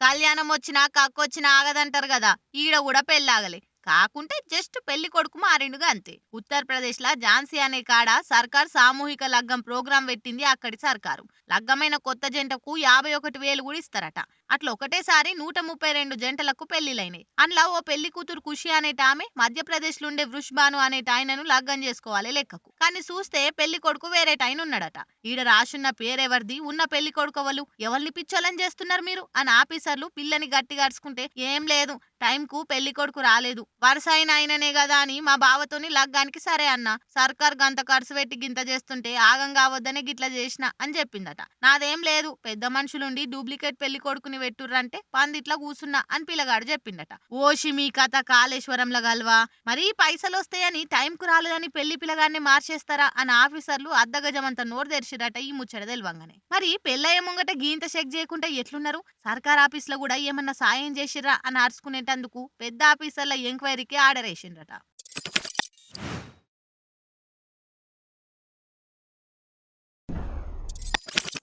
కళ్యాణం వచ్చినా కక్కొచ్చినా ఆగదంటారు కదా ఈడ కూడా పెళ్ళాగలే. కాకుంటే జస్ట్ పెళ్ళి కొడుకు మారిండుగా అంతే. ఉత్తరప్రదేశ్ లా ఝాన్సీ అనే కాడ సర్కార్ సామూహిక లగ్గం ప్రోగ్రాం పెట్టింది అక్కడి సర్కారు. లగ్గమైన కొత్త జంటకు యాభై ఒకటి వేలు కూడా ఇస్తారట. అట్లా ఒకటేసారి నూట ముప్పై రెండు జంటలకు పెళ్ళిలైనాయి అందులో ఓ పెళ్ళి కూతురు ఖుషి అనేట ఆమె మధ్యప్రదేశ్ నుండే వృష్బాను అనేట ఆయనను లగ్గం చేసుకోవాలి లెక్కకు. కానీ చూస్తే పెళ్ళి కొడుకు వేరే టైన్ ఉన్నాడట. ఈడ రాసున్న పేరెవరిది ఉన్న పెళ్ళి కొడుకు ఎవరు ఎవరిని పిచ్చోలని చేస్తున్నారు మీరు? అని ఆఫీసర్లు పిల్లని గట్టి అరుచుకుంటే ఏం లేదు. టైంకు పెళ్ళి కొడుకు రాలేదు. వరుస అయిన ఆయననే కదా అని మా బావతోని లగ్గానికి సరే అన్న. సర్కార్ గంత ఖర్చు పెట్టి గింత చేస్తుంటే ఆగం కావద్దనే గిట్లా చేసిన అని చెప్పిందట. నాదేం లేదు. పెద్ద మనుషులుండి డూప్లికేట్ పెళ్ళి కొడుకుని పెట్టుర్రంటే పందిట్లా కూసున్నా అని పిల్లగాడు చెప్పిండట ఓషి మీ కథ కాళేశ్వరంలో గల్వా. మరి పైసలు వస్తాయని టైంకు రాలేదని పెళ్ళి పిల్లగాడిని మార్చేస్తారా అని ఆఫీసర్లు అద్దగజమంత నోరు తెరిచిరట ఈ ముచ్చట తెలివంగానే. మరి పెళ్ళయ్య ముంగట గీంత చెక్ చేయకుండా ఎట్లున్నారు? సర్కార్ ఆఫీస్లో కూడా ఏమన్నా సాయం చేసిర్రా అని అరుచుకునేటందుకు పెద్ద ఆఫీసర్ల ఎంక్వైరీకి ఆర్డర్ వేసిండ్రట.